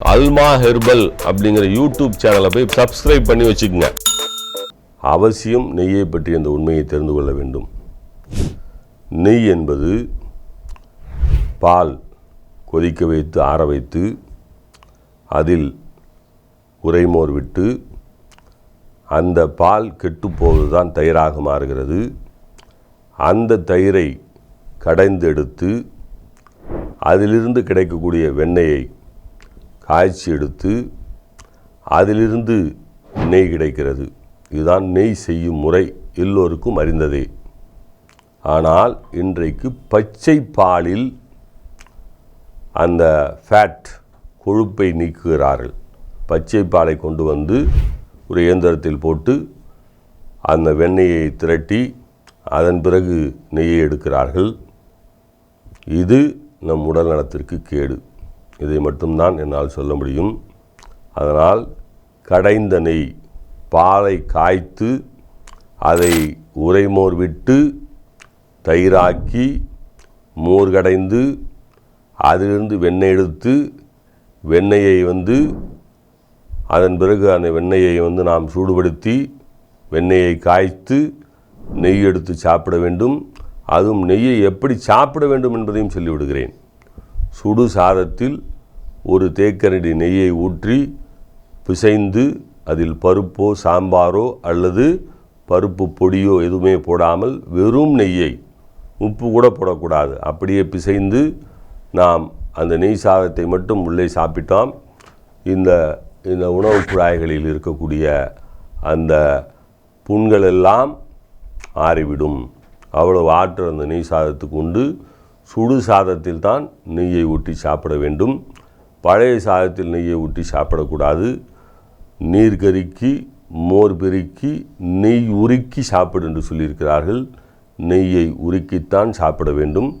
அல்மா herbal அப்படிங்கிற YouTube சேனலை போய் சப்ஸ்கிரைப் பண்ணி வச்சுக்கோங்க. அவசியம் நெய்யை பற்றி அந்த உண்மையை தெரிந்து கொள்ள வேண்டும். நெய் என்பது பால் கொதிக்க வைத்து ஆற வைத்து அதில் உரைமோர் விட்டு அந்த பால் கெட்டுப்போவது தான் தயிராக மாறுகிறது. அந்த தயிரை கடைந்தெடுத்து அதிலிருந்து கிடைக்கக்கூடிய வெண்ணெயை காய்ச்சி எடுத்து அதிலிருந்து நெய் கிடைக்கிறது. இதுதான் நெய் செய்யும் முறை எல்லோருக்கும் அறிந்ததே. ஆனால் இன்றைக்கு பச்சை பாலில் அந்த ஃபேட் கொழுப்பை நீக்குகிறார்கள். பச்சை பாலை கொண்டு வந்து ஒரு இயந்திரத்தில் போட்டு அந்த வெண்ணெயை திரட்டி அதன் பிறகு நெய்யை எடுக்கிறார்கள். இது நம் உடல் நலத்திற்கு கேடு. இதை மட்டும்தான் என்னால் சொல்ல முடியும். அதனால் கடைந்த நெய் பாலை காய்த்து அதை உரைமோர் விட்டு தயிராக்கி மோர் கடைந்து அதிலிருந்து வெண்ணெய் எடுத்து வெண்ணெயை வந்து அதன் பிறகு அந்த வெண்ணெயை வந்து நாம் சூடுபடுத்தி வெண்ணெயை காய்த்து நெய் எடுத்து சாப்பிட வேண்டும். அதுவும் நெய்யை எப்படி சாப்பிட வேண்டும் என்பதையும் சொல்லிவிடுகிறேன். சுடு சாதத்தில் ஒரு தேக்கரண்டி நெய்யை ஊற்றி பிசைந்து அதில் பருப்போ சாம்பாரோ அல்லது பருப்பு பொடியோ எதுவுமே போடாமல் வெறும் நெய்யை உப்பு கூட போடக்கூடாது. அப்படியே பிசைந்து நாம் அந்த நெய் சாதத்தை மட்டும் உள்ளே சாப்பிட்டோம். இந்த இந்த உணவுக் குழாய்களில் இருக்கக்கூடிய அந்த புண்கள் எல்லாம் ஆறிவிடும். அவ்வளவு ஆற்றல் அந்த நெய் சாதத்துக்கு உண்டு. சுடு சாதத்தில் தான் நெய்யை ஊற்றி சாப்பிட வேண்டும். பழைய சாதத்தில் நெய்யை ஊற்றி சாப்பிடக்கூடாது. நீர் கருக்கி மோர் பெருக்கி நெய் உருக்கி சாப்பிடு என்று சொல்லியிருக்கிறார்கள். நெய்யை உருக்கித்தான் சாப்பிட வேண்டும்.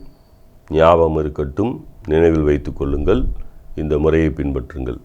ஞாபகம் இருக்கட்டும். நினைவில் வைத்துக்கொள்ளுங்கள் இந்த முறையை பின்பற்றுங்கள்.